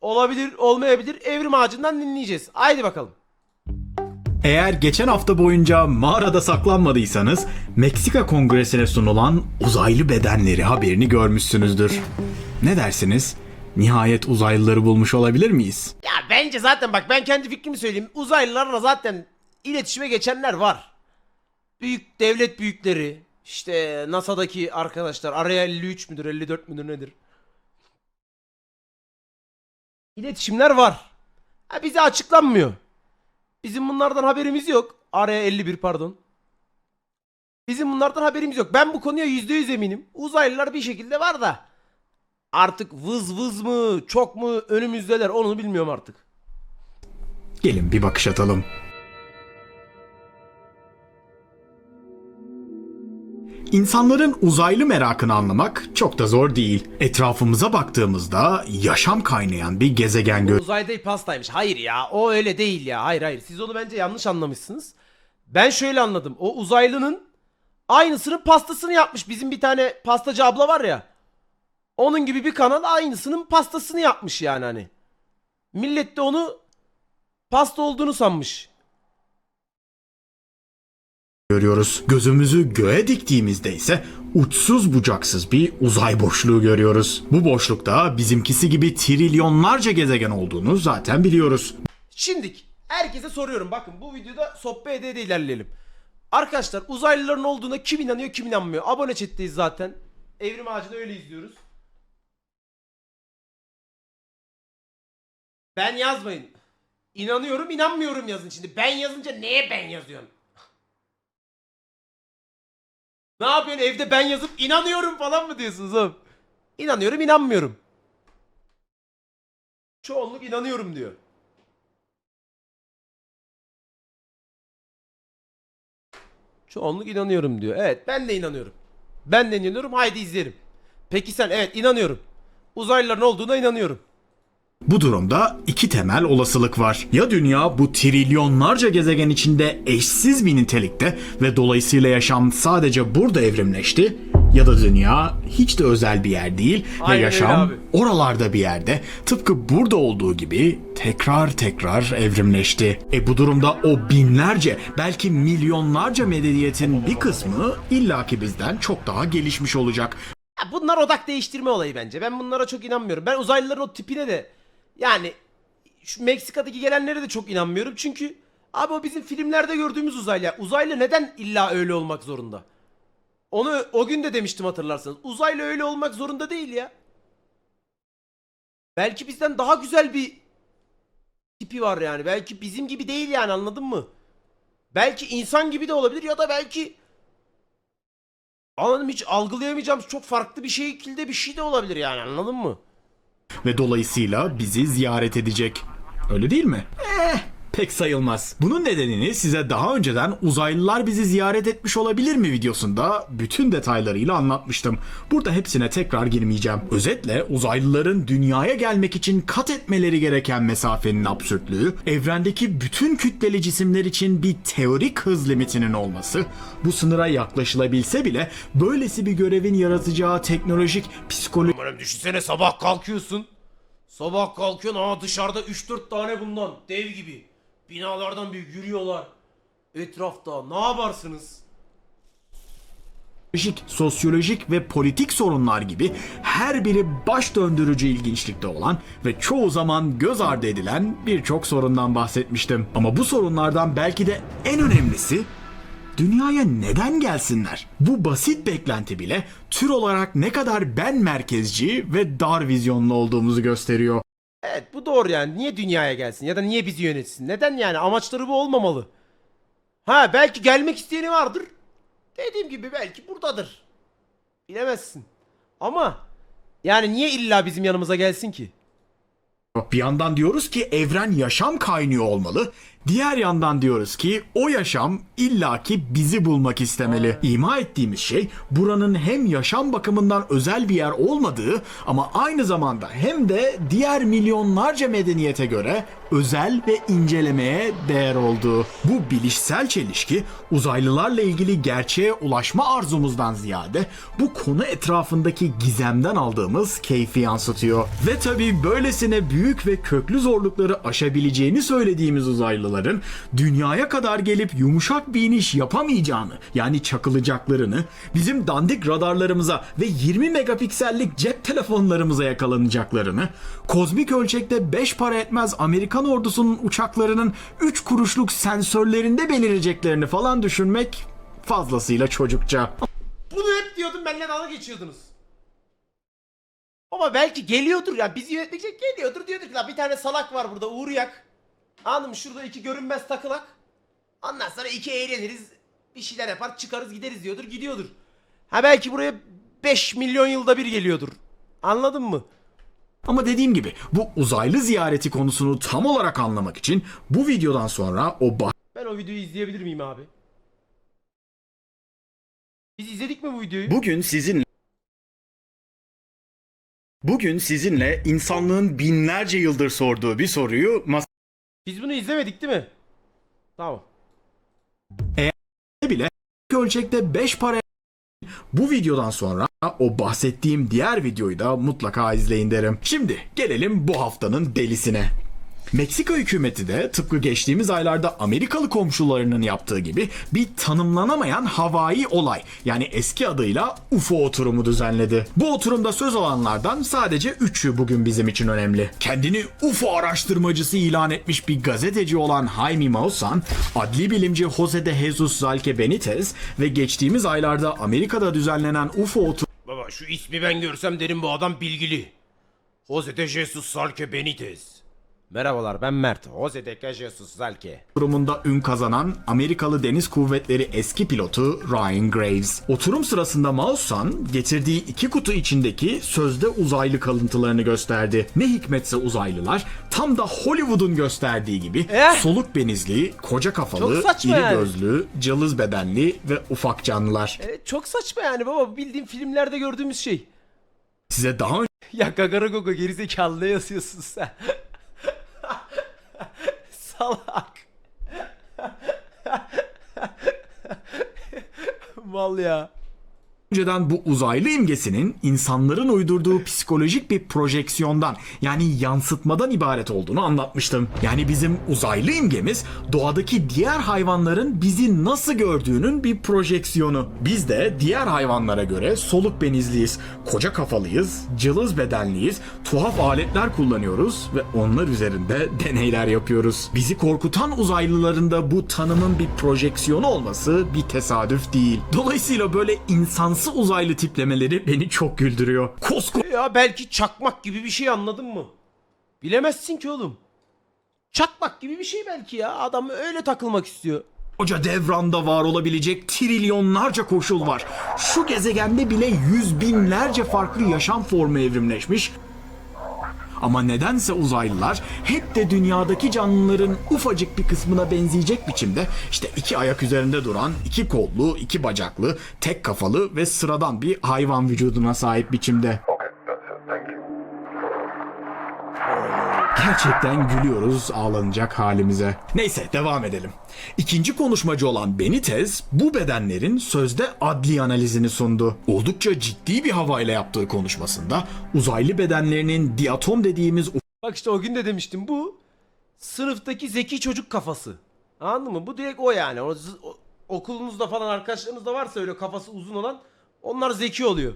Olabilir, olmayabilir. Evrim ağacından dinleyeceğiz. Haydi bakalım. Eğer geçen hafta boyunca mağarada saklanmadıysanız Meksika Kongresi'ne sunulan uzaylı bedenleri haberini görmüşsünüzdür. Ne dersiniz? Nihayet uzaylıları bulmuş olabilir miyiz? Ya bence zaten bak ben kendi fikrimi söyleyeyim. Uzaylılarla zaten iletişime geçenler var. Büyük devlet büyükleri, işte NASA'daki arkadaşlar, araya 53 müdür, 54 müdür nedir? İletişimler var. Ha, bize açıklanmıyor. Bizim bunlardan haberimiz yok. Araya 51 pardon. Bizim bunlardan haberimiz yok. Ben bu konuya %100 eminim. Uzaylılar bir şekilde var da. Artık vız vız mı, çok mu önümüzdeler onu bilmiyorum artık. Gelin bir bakış atalım. İnsanların uzaylı merakını anlamak çok da zor değil. Etrafımıza baktığımızda yaşam kaynayan bir gezegen gö- Uzayda pastaymış. Hayır ya o öyle değil ya. Hayır hayır siz onu bence yanlış anlamışsınız. Ben şöyle anladım. O uzaylının aynısının pastasını yapmış. Bizim bir tane pastacı abla var ya. Onun gibi bir kanal aynısının pastasını yapmış yani hani. Millet de onu pasta olduğunu sanmış. Görüyoruz. Gözümüzü göğe diktiğimizde ise uçsuz bucaksız bir uzay boşluğu görüyoruz. Bu boşlukta bizimkisi gibi trilyonlarca gezegen olduğunu zaten biliyoruz. Şimdik herkese soruyorum. Bakın bu videoda sohbet ede ilerleyelim. Arkadaşlar uzaylıların olduğuna kim inanıyor kim inanmıyor. Abone chat'teyiz zaten. Evrim Ağacı'nı öyle izliyoruz. Ben yazmayın. İnanıyorum inanmıyorum yazın şimdi. Ben yazınca neye ben yazıyorsun? Ne yapıyorsun evde ben yazıp inanıyorum falan mı diyorsunuz oğlum? İnanıyorum inanmıyorum. Çoğunluk inanıyorum diyor. Çoğunluk inanıyorum diyor. Evet ben de inanıyorum. Ben de inanıyorum. Haydi izleyelim. Peki sen evet inanıyorum. Uzaylıların olduğuna inanıyorum. Bu durumda iki temel olasılık var. Ya dünya bu trilyonlarca gezegen içinde eşsiz bir nitelikte ve dolayısıyla yaşam sadece burada evrimleşti ya da dünya hiç de özel bir yer değil Aynen ve yaşam oralarda bir yerde tıpkı burada olduğu gibi tekrar tekrar evrimleşti. E bu durumda o binlerce belki milyonlarca medeniyetin bir kısmı illaki bizden çok daha gelişmiş olacak. Ya bunlar odak değiştirme olayı bence. Ben bunlara çok inanmıyorum. Ben uzaylıların o tipine de yani şu Meksika'daki gelenlere de çok inanmıyorum. Çünkü abi o bizim filmlerde gördüğümüz uzaylı. Uzaylı neden illa öyle olmak zorunda? Onu o gün de demiştim hatırlarsanız. Uzaylı öyle olmak zorunda değil ya. Belki bizden daha güzel bir tipi var yani. Belki bizim gibi değil yani anladın mı? Belki insan gibi de olabilir ya da belki Anladım hiç algılayamayacağım çok farklı bir şekilde bir şey de olabilir yani anladın mı? Ve dolayısıyla bizi ziyaret edecek. Öyle değil mi? Eh, pek sayılmaz. Bunun nedenini size daha önceden uzaylılar bizi ziyaret etmiş olabilir mi videosunda bütün detaylarıyla anlatmıştım. Burada hepsine tekrar girmeyeceğim. Özetle uzaylıların dünyaya gelmek için kat etmeleri gereken mesafenin absürtlüğü, evrendeki bütün kütleli cisimler için bir teorik hız limitinin olması, bu sınıra yaklaşılabilse bile böylesi bir görevin yaratacağı teknolojik, psikolojik Umarım düşünsene sabah kalkıyorsun. Sabah kalkıyorsun aa dışarıda 3-4 tane bundan dev gibi. Binalardan bir yürüyorlar. Etrafta ne yaparsınız? Psikolojik, sosyolojik ve politik sorunlar gibi her biri baş döndürücü ilginçlikte olan ve çoğu zaman göz ardı edilen birçok sorundan bahsetmiştim. Ama bu sorunlardan belki de en önemlisi dünyaya neden gelsinler? Bu basit beklenti bile tür olarak ne kadar ben merkezci ve dar vizyonlu olduğumuzu gösteriyor. Evet bu doğru yani. Niye dünyaya gelsin ya da niye bizi yönetsin? Neden yani? Amaçları bu olmamalı. Ha belki gelmek isteyeni vardır. Dediğim gibi belki buradadır. Bilemezsin. Ama yani niye illa bizim yanımıza gelsin ki? Bir yandan diyoruz ki evren yaşam kaynıyor olmalı. Diğer yandan diyoruz ki o yaşam illaki bizi bulmak istemeli. İma ettiğimiz şey buranın hem yaşam bakımından özel bir yer olmadığı ama aynı zamanda hem de diğer milyonlarca medeniyete göre özel ve incelemeye değer olduğu. Bu bilişsel çelişki uzaylılarla ilgili gerçeğe ulaşma arzumuzdan ziyade bu konu etrafındaki gizemden aldığımız keyfi yansıtıyor. Ve tabii böylesine büyük ve köklü zorlukları aşabileceğini söylediğimiz uzaylıların dünyaya kadar gelip yumuşak bir iniş yapamayacağını yani çakılacaklarını bizim dandik radarlarımıza ve 20 megapiksellik cep telefonlarımıza yakalanacaklarını, kozmik ölçekte 5 para etmez Amerikan ordusunun uçaklarının 3 kuruşluk sensörlerinde belireceklerini falan düşünmek fazlasıyla çocukça. Bunu hep diyordum benimle dalga geçiyordunuz. Ama belki geliyordur ya bizi yönetecek geliyordur diyorduk la bir tane salak var burada Uğur Yak. Anladın mı? Şurada iki görünmez takılak. Ondan sonra iki eğleniriz. Bir şeyler yapar çıkarız gideriz diyordur gidiyordur. Ha belki buraya 5 milyon yılda bir geliyordur. Anladın mı? Ama dediğim gibi bu uzaylı ziyareti konusunu tam olarak anlamak için bu videodan sonra o Ben o videoyu izleyebilir miyim abi? Biz izledik mi bu videoyu? Bugün sizinle Bugün sizinle insanlığın binlerce yıldır sorduğu bir soruyu Biz bunu izlemedik değil mi? Tamam. masaya bile ölçekte 5 para bu videodan sonra o bahsettiğim diğer videoyu da mutlaka izleyin derim. Şimdi gelelim bu haftanın delisine. Meksika hükümeti de tıpkı geçtiğimiz aylarda Amerikalı komşularının yaptığı gibi bir tanımlanamayan havai olay yani eski adıyla UFO oturumu düzenledi. Bu oturumda söz alanlardan sadece üçü bugün bizim için önemli. Kendini UFO araştırmacısı ilan etmiş bir gazeteci olan Jaime Maussan, adli bilimci Jose de Jesus Zalke Benitez ve geçtiğimiz aylarda Amerika'da düzenlenen UFO oturumu Baba şu ismi ben görsem derim bu adam bilgili. Jose de Jesus Salke Benitez. Merhabalar ben Mert. Jose de Jesus Salke. Oturumunda ün kazanan Amerikalı Deniz Kuvvetleri eski pilotu Ryan Graves. Oturum sırasında Maussan getirdiği iki kutu içindeki sözde uzaylı kalıntılarını gösterdi. Ne hikmetse uzaylılar tam da Hollywood'un gösterdiği gibi Eh? soluk benizli, koca kafalı, iri yani. gözlü, cılız bedenli ve ufak canlılar. Evet çok saçma yani baba bildiğim filmlerde gördüğümüz şey. Size daha Ya Gagara Gogo gerizekalı ne yazıyorsun sen? Salak. Mal ya. Önceden bu uzaylı imgesinin insanların uydurduğu psikolojik bir projeksiyondan yani yansıtmadan ibaret olduğunu anlatmıştım. Yani bizim uzaylı imgemiz doğadaki diğer hayvanların bizi nasıl gördüğünün bir projeksiyonu. Biz de diğer hayvanlara göre soluk benizliyiz, koca kafalıyız, cılız bedenliyiz, tuhaf aletler kullanıyoruz ve onlar üzerinde deneyler yapıyoruz. Bizi korkutan uzaylıların da bu tanımın bir projeksiyonu olması bir tesadüf değil. Dolayısıyla böyle insansı uzaylı tiplemeleri beni çok güldürüyor. Kosko Ya belki çakmak gibi bir şey anladın mı? Bilemezsin ki oğlum. Çakmak gibi bir şey belki ya. Adam öyle takılmak istiyor. Koca devranda var olabilecek trilyonlarca koşul var. Şu gezegende bile yüz binlerce farklı yaşam formu evrimleşmiş. Ama nedense uzaylılar hep de dünyadaki canlıların ufacık bir kısmına benzeyecek biçimde işte iki ayak üzerinde duran, iki kollu, iki bacaklı, tek kafalı ve sıradan bir hayvan vücuduna sahip biçimde. Gerçekten gülüyoruz ağlanacak halimize. Neyse devam edelim. İkinci konuşmacı olan Benitez bu bedenlerin sözde adli analizini sundu. Oldukça ciddi bir havayla yaptığı konuşmasında uzaylı bedenlerinin diatom dediğimiz Bak işte o gün de demiştim bu sınıftaki zeki çocuk kafası. Anladın mı? Bu direkt o yani. O, o- okulunuzda falan arkadaşlarınızda varsa öyle kafası uzun olan onlar zeki oluyor.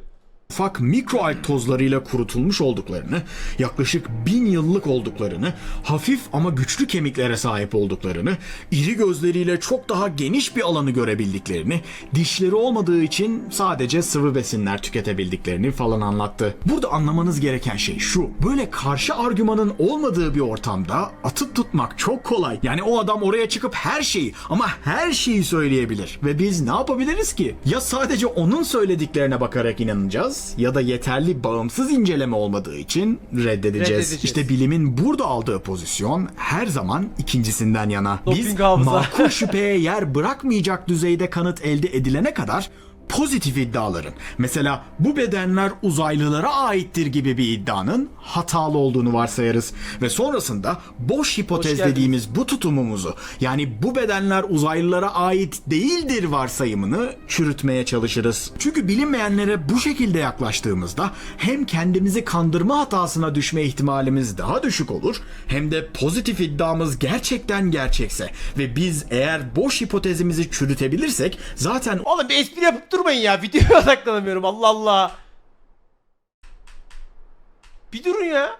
Ufak mikroalg tozlarıyla kurutulmuş olduklarını, yaklaşık bin yıllık olduklarını, hafif ama güçlü kemiklere sahip olduklarını, iri gözleriyle çok daha geniş bir alanı görebildiklerini, dişleri olmadığı için sadece sıvı besinler tüketebildiklerini falan anlattı. Burada anlamanız gereken şey şu. Böyle karşı argümanın olmadığı bir ortamda atıp tutmak çok kolay. Yani o adam oraya çıkıp her şeyi ama her şeyi söyleyebilir. Ve biz ne yapabiliriz ki? Ya sadece onun söylediklerine bakarak inanacağız ya da yeterli bağımsız inceleme olmadığı için reddedeceğiz. Reddedeceğiz. İşte bilimin burada aldığı pozisyon her zaman ikincisinden yana. Biz Doping hafıza. makul şüpheye yer bırakmayacak düzeyde kanıt elde edilene kadar pozitif iddiaların mesela bu bedenler uzaylılara aittir gibi bir iddianın hatalı olduğunu varsayarız ve sonrasında boş hipotez dediğimiz bu tutumumuzu yani bu bedenler uzaylılara ait değildir varsayımını çürütmeye çalışırız. Çünkü bilinmeyenlere bu şekilde yaklaştığımızda hem kendimizi kandırma hatasına düşme ihtimalimiz daha düşük olur hem de pozitif iddiamız gerçekten gerçekse ve biz eğer boş hipotezimizi çürütebilirsek zaten Oğlum bir espri yapıp durmayın ya. Videoya odaklanamıyorum. Allah Allah. Bir durun ya.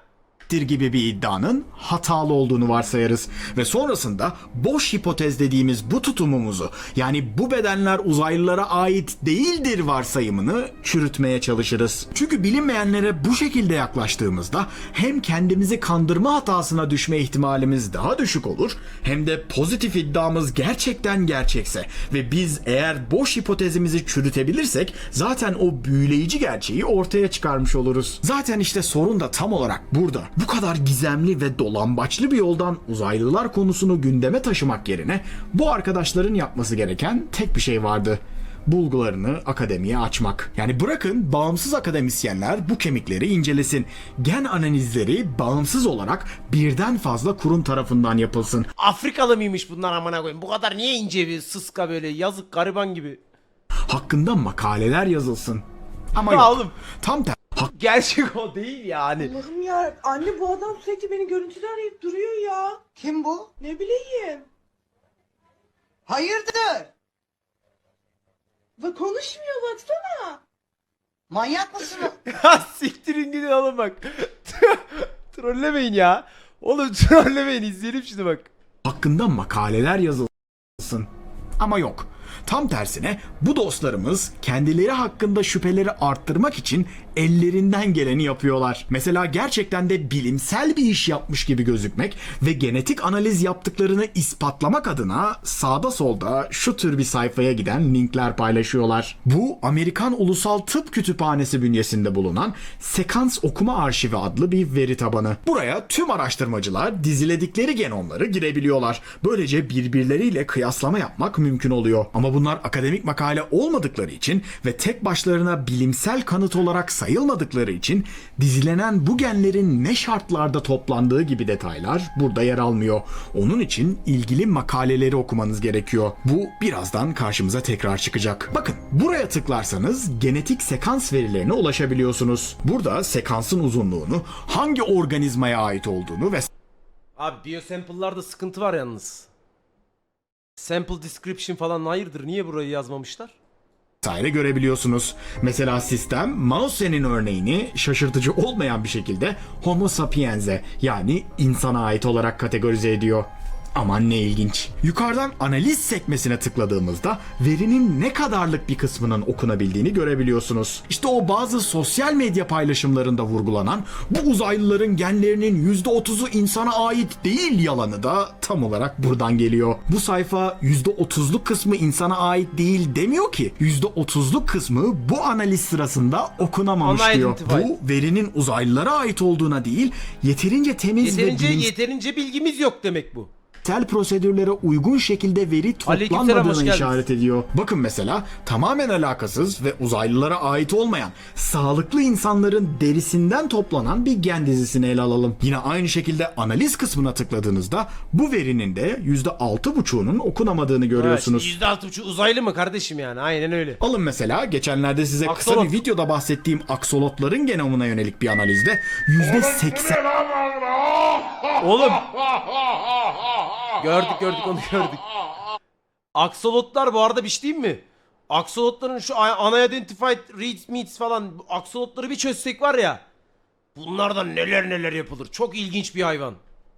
Dir gibi bir iddianın hatalı olduğunu varsayarız ve sonrasında boş hipotez dediğimiz bu tutumumuzu yani bu bedenler uzaylılara ait değildir varsayımını çürütmeye çalışırız. Çünkü bilinmeyenlere bu şekilde yaklaştığımızda hem kendimizi kandırma hatasına düşme ihtimalimiz daha düşük olur hem de pozitif iddiamız gerçekten gerçekse ve biz eğer boş hipotezimizi çürütebilirsek zaten o büyüleyici gerçeği ortaya çıkarmış oluruz. Zaten işte sorun da tam olarak burada. Bu kadar gizemli ve dolambaçlı bir yoldan uzaylılar konusunu gündeme taşımak yerine bu arkadaşların yapması gereken tek bir şey vardı. Bulgularını akademiye açmak. Yani bırakın bağımsız akademisyenler bu kemikleri incelesin. Gen analizleri bağımsız olarak birden fazla kurum tarafından yapılsın. Afrikalı mıymış bunlar amına koyayım? Bu kadar niye ince bir sıska böyle yazık gariban gibi. Hakkında makaleler yazılsın. Ama Ya yok. oğlum. Tam tersi. Gerçek o değil yani. Allah'ım ya anne bu adam sürekli beni görüntülü arayıp duruyor ya. Kim bu? Ne bileyim. Hayırdır? Ve konuşmuyor baksana. Manyak mısın? Ya siktirin gidin oğlum bak. Trollemeyin ya. Oğlum trollemeyin izleyelim şimdi bak. hakkında makaleler yazılsın. Ama yok. Tam tersine bu dostlarımız kendileri hakkında şüpheleri arttırmak için ellerinden geleni yapıyorlar. Mesela gerçekten de bilimsel bir iş yapmış gibi gözükmek ve genetik analiz yaptıklarını ispatlamak adına sağda solda şu tür bir sayfaya giden linkler paylaşıyorlar. Bu Amerikan Ulusal Tıp Kütüphanesi bünyesinde bulunan Sekans Okuma Arşivi adlı bir veri tabanı. Buraya tüm araştırmacılar diziledikleri genomları girebiliyorlar. Böylece birbirleriyle kıyaslama yapmak mümkün oluyor. Ama bunlar akademik makale olmadıkları için ve tek başlarına bilimsel kanıt olarak sayılmadıkları için dizilenen bu genlerin ne şartlarda toplandığı gibi detaylar burada yer almıyor. Onun için ilgili makaleleri okumanız gerekiyor. Bu birazdan karşımıza tekrar çıkacak. Bakın buraya tıklarsanız genetik sekans verilerine ulaşabiliyorsunuz. Burada sekansın uzunluğunu, hangi organizmaya ait olduğunu ve Abi biosample'larda sıkıntı var yalnız. Sample description falan hayırdır niye burayı yazmamışlar? Vesaire görebiliyorsunuz. Mesela sistem Mause'nin örneğini şaşırtıcı olmayan bir şekilde Homo sapiens'e yani insana ait olarak kategorize ediyor. Aman ne ilginç. Yukarıdan analiz sekmesine tıkladığımızda verinin ne kadarlık bir kısmının okunabildiğini görebiliyorsunuz. İşte o bazı sosyal medya paylaşımlarında vurgulanan bu uzaylıların genlerinin %30'u insana ait değil yalanı da tam olarak buradan geliyor. Bu sayfa %30'luk kısmı insana ait değil demiyor ki. %30'luk kısmı bu analiz sırasında okunamamış diyor. Unidentified. Bu verinin uzaylılara ait olduğuna değil, yeterince temiz Yeterince ve bilimsel yeterince bilgimiz yok demek bu. Prosedürlere uygun şekilde veri toplanmadığını işaret ediyor. Bakın mesela tamamen alakasız ve uzaylılara ait olmayan sağlıklı insanların derisinden toplanan bir gen dizisini ele alalım. Yine aynı şekilde analiz kısmına tıkladığınızda bu verinin de %6,5'unun okunamadığını görüyorsunuz. Ha, işte %6,5 uzaylı mı kardeşim yani aynen öyle. Alın mesela geçenlerde size kısa Aksolot. bir videoda bahsettiğim aksolotların genomuna yönelik bir analizde %80 Oğlum. gördük gördük onu gördük. Aksolotlar bu arada bir şey diyeyim mi? Aksolotların şu unidentified reads meets falan aksolotları bir çözsek var ya. Bunlardan neler neler yapılır. Çok ilginç bir hayvan.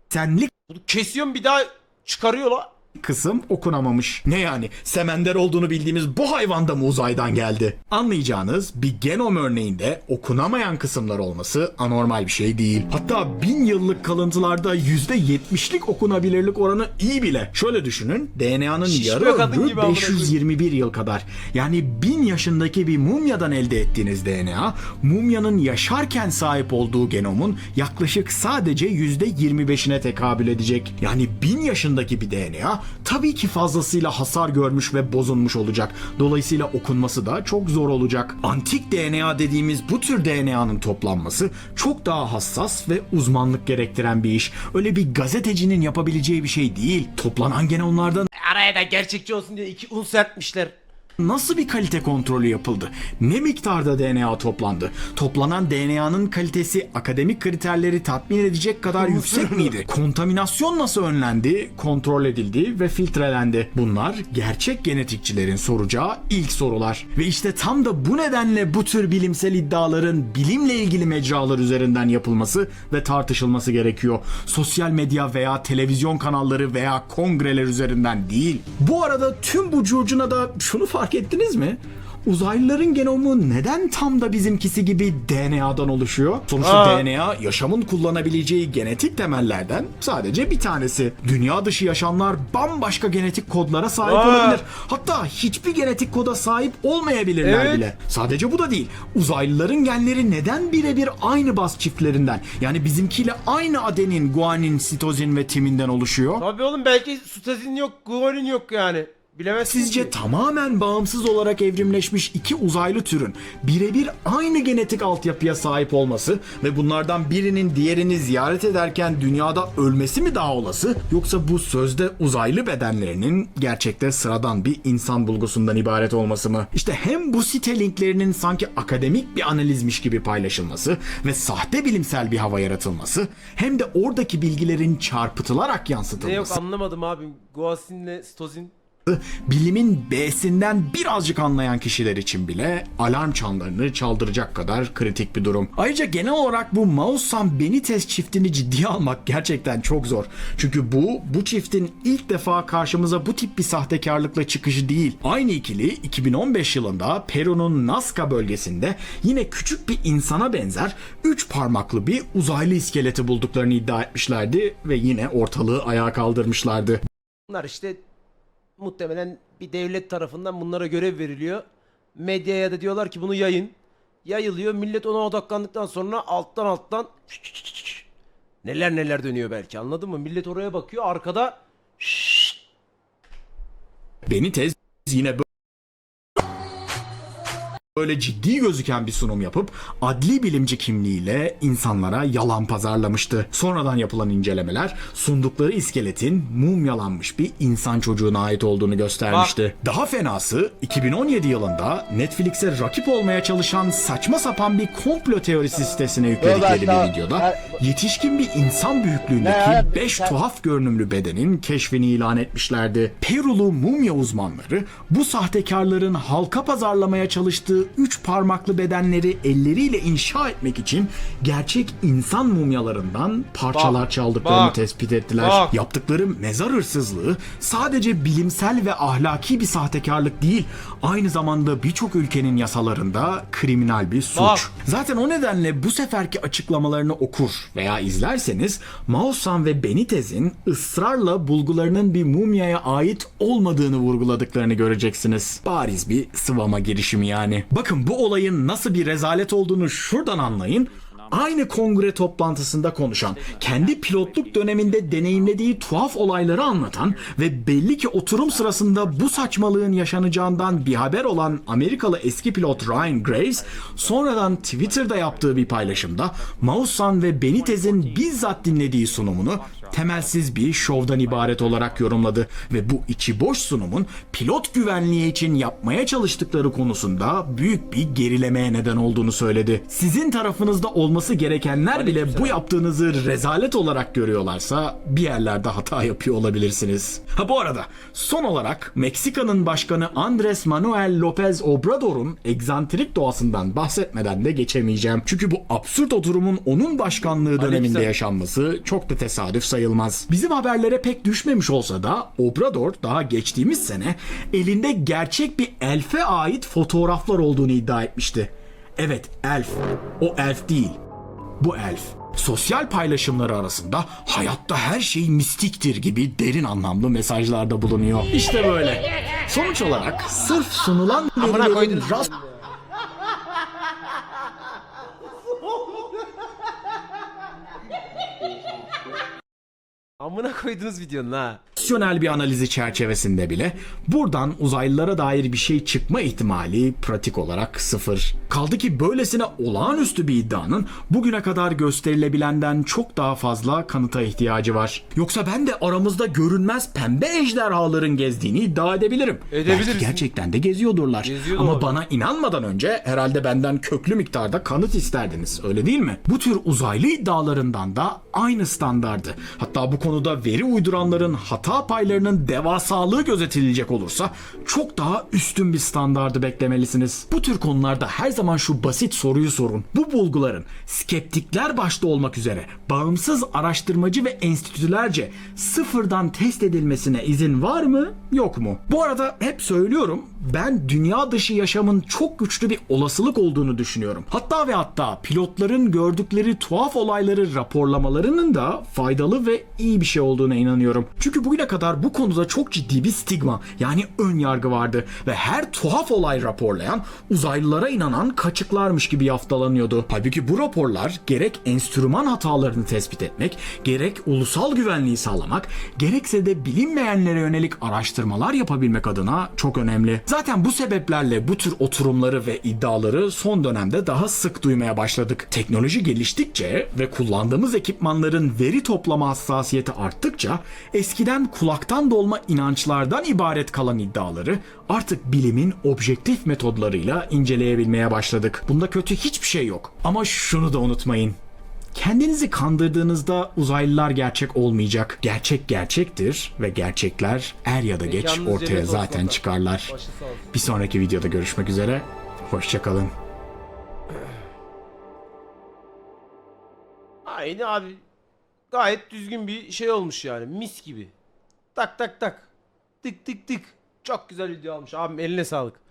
senlik Bunu kesiyorum bir daha çıkarıyor la. Kısım okunamamış. Ne yani? Semender olduğunu bildiğimiz bu hayvan da mı uzaydan geldi? Anlayacağınız bir genom örneğinde okunamayan kısımlar olması anormal bir şey değil. Hatta bin yıllık kalıntılarda %70'lik okunabilirlik oranı iyi bile. Şöyle düşünün DNA'nın yarı ömrü gibi amına 521 yıl kadar. Yani bin yaşındaki bir mumyadan elde ettiğiniz DNA mumyanın yaşarken sahip olduğu genomun yaklaşık sadece %25'ine tekabül edecek. Yani bin yaşındaki bir DNA tabii ki fazlasıyla hasar görmüş ve bozulmuş olacak. Dolayısıyla okunması da çok zor olacak. Antik DNA dediğimiz bu tür DNA'nın toplanması çok daha hassas ve uzmanlık gerektiren bir iş. Öyle bir gazetecinin yapabileceği bir şey değil. Toplanan genonlardan Araya da gerçekçi olsun diye iki un serpmişler. Nasıl bir kalite kontrolü yapıldı? Ne miktarda DNA toplandı? Toplanan DNA'nın kalitesi akademik kriterleri tatmin edecek kadar yüksek miydi? Kontaminasyon nasıl önlendi, kontrol edildi ve filtrelendi? Bunlar gerçek genetikçilerin soracağı ilk sorular. Ve işte tam da bu nedenle bu tür bilimsel iddiaların bilimle ilgili mecralar üzerinden yapılması ve tartışılması gerekiyor. Sosyal medya veya televizyon kanalları veya kongreler üzerinden değil. Bu arada tüm bu curcuna da şunu fark ettiniz mi? Uzaylıların genomu neden tam da bizimkisi gibi DNA'dan oluşuyor? Sonuçta Aa. DNA yaşamın kullanabileceği genetik temellerden sadece bir tanesi. Dünya dışı yaşamlar bambaşka genetik kodlara sahip Aa. olabilir. Hatta hiçbir genetik koda sahip olmayabilirler Evet. bile. Sadece bu da değil. Uzaylıların genleri neden birebir aynı baz çiftlerinden yani bizimkiyle aynı adenin, guanin, sitozin ve timinden oluşuyor? Tabii oğlum belki sutazin yok, guanin yok yani. Bilemezsin Sizce ki. tamamen bağımsız olarak evrimleşmiş iki uzaylı türün birebir aynı genetik altyapıya sahip olması ve bunlardan birinin diğerini ziyaret ederken dünyada ölmesi mi daha olası yoksa bu sözde uzaylı bedenlerinin gerçekte sıradan bir insan bulgusundan ibaret olması mı? İşte hem bu site linklerinin sanki akademik bir analizmiş gibi paylaşılması ve sahte bilimsel bir hava yaratılması hem de oradaki bilgilerin çarpıtılarak Ne yansıtılması yok anlamadım abi. Guasinle stozin. Bilimin B'sinden birazcık anlayan kişiler için bile alarm çanlarını çaldıracak kadar kritik bir durum. Ayrıca genel olarak bu Maussan Benitez çiftini ciddiye almak gerçekten çok zor. Çünkü bu, bu çiftin ilk defa karşımıza bu tip bir sahtekarlıkla çıkışı değil. Aynı ikili 2015 yılında Peru'nun Nazca bölgesinde yine küçük bir insana benzer 3 parmaklı bir uzaylı iskeleti bulduklarını iddia etmişlerdi ve yine ortalığı ayağa kaldırmışlardı. Bunlar işte muhtemelen bir devlet tarafından bunlara görev veriliyor. Medyaya da diyorlar ki bunu yayın. Yayılıyor. Millet ona odaklandıktan sonra alttan alttan neler neler dönüyor belki anladın mı? Millet oraya bakıyor arkada Benitez yine bö- böyle ciddi gözüken bir sunum yapıp adli bilimci kimliğiyle insanlara yalan pazarlamıştı. Sonradan yapılan incelemeler sundukları iskeletin mumyalanmış bir insan çocuğuna ait olduğunu göstermişti. Daha fenası 2017 yılında Netflix'e rakip olmaya çalışan saçma sapan bir komplo teorisi sitesine yükledikleri bir videoda yetişkin bir insan büyüklüğündeki 5 tuhaf görünümlü bedenin keşfini ilan etmişlerdi. Perulu mumya uzmanları bu sahtekarların halka pazarlamaya çalıştığı 3 parmaklı bedenleri elleriyle inşa etmek için gerçek insan mumyalarından parçalar Bak, çaldıklarını bak, tespit ettiler. bak. Yaptıkları mezar hırsızlığı sadece bilimsel ve ahlaki bir sahtekarlık değil, aynı zamanda birçok ülkenin yasalarında kriminal bir suç. Bak. Zaten o nedenle bu seferki açıklamalarını okur veya izlerseniz Maussan ve Benitez'in ısrarla bulgularının bir mumyaya ait olmadığını vurguladıklarını göreceksiniz. Bariz bir sıvama girişimi yani. Bakın bu olayın nasıl bir rezalet olduğunu şuradan anlayın. Aynı kongre toplantısında konuşan, kendi pilotluk döneminde deneyimlediği tuhaf olayları anlatan ve belli ki oturum sırasında bu saçmalığın yaşanacağından bir haber olan Amerikalı eski pilot Ryan Graves, sonradan Twitter'da yaptığı bir paylaşımda Maussan ve Benitez'in bizzat dinlediği sunumunu temelsiz bir şovdan ibaret olarak yorumladı ve bu içi boş sunumun pilot güvenliği için yapmaya çalıştıkları konusunda büyük bir gerilemeye neden olduğunu söyledi. Sizin tarafınızda olması gerekenler bile bu yaptığınızı rezalet olarak görüyorlarsa bir yerlerde hata yapıyor olabilirsiniz. Ha bu arada son olarak Meksika'nın başkanı Andres Manuel López Obrador'un egzantrik doğasından bahsetmeden de geçemeyeceğim. Çünkü bu absürt oturumun onun başkanlığı döneminde yaşanması çok da tesadüf sayılmaz. Bizim haberlere pek düşmemiş olsa da Obrador daha geçtiğimiz sene elinde gerçek bir elfe ait fotoğraflar olduğunu iddia etmişti. Evet elf. O elf değil. Bu elf. Sosyal paylaşımları arasında hayatta her şey mistiktir gibi derin anlamlı mesajlarda bulunuyor. İşte böyle. Sonuç olarak sırf sunulan verilerin rast amına koydunuz videonun ha. rasyonel bir analizi çerçevesinde bile buradan uzaylılara dair bir şey çıkma ihtimali pratik olarak sıfır. Kaldı ki böylesine olağanüstü bir iddianın bugüne kadar gösterilebilenden çok daha fazla kanıta ihtiyacı var. Yoksa ben de aramızda görünmez pembe ejderhaların gezdiğini iddia edebilirim. Edebilirsin. Belki gerçekten de geziyordurlar. Geziyor da Ama bana inanmadan önce herhalde benden köklü miktarda kanıt isterdiniz. Öyle değil mi? Bu tür uzaylı iddialarından da aynı standardı. Hatta bu konuda veri uyduranların hata paylarının devasalığı gözetilecek olursa çok daha üstün bir standardı beklemelisiniz. Bu tür konularda her zaman şu basit soruyu sorun. Bu bulguların skeptikler başta olmak üzere bağımsız araştırmacı ve enstitülerce sıfırdan test edilmesine izin var mı yok mu? Bu arada hep söylüyorum ben dünya dışı yaşamın çok güçlü bir olasılık olduğunu düşünüyorum. Hatta ve hatta pilotların gördükleri tuhaf olayları raporlamalarının da faydalı ve iyi bir şey olduğuna inanıyorum. Çünkü bugüne kadar bu konuda çok ciddi bir stigma yani ön yargı vardı ve her tuhaf olay raporlayan uzaylılara inanan kaçıklarmış gibi yaftalanıyordu. Halbuki bu raporlar gerek enstrüman hatalarını tespit etmek, gerek ulusal güvenliği sağlamak, gerekse de bilinmeyenlere yönelik araştırmalar yapabilmek adına çok önemli. Zaten bu sebeplerle bu tür oturumları ve iddiaları son dönemde daha sık duymaya başladık. Teknoloji geliştikçe ve kullandığımız ekipmanların veri toplama hassasiyeti arttıkça eskiden kulaktan dolma inançlardan ibaret kalan iddiaları artık bilimin objektif metodlarıyla inceleyebilmeye başladık. Bunda kötü hiçbir şey yok. Ama şunu da unutmayın. Kendinizi kandırdığınızda uzaylılar gerçek olmayacak. Gerçek gerçektir ve gerçekler er ya da geç Mekanınız ortaya cennet olsun zaten efendim. çıkarlar. Başı sağ olsun. Bir sonraki videoda görüşmek üzere. Hoşçakalın. Aynı abi. Gayet düzgün bir şey olmuş yani. Mis gibi. Tak tak tak. Tık tık tık. Çok güzel video olmuş. Abim eline sağlık.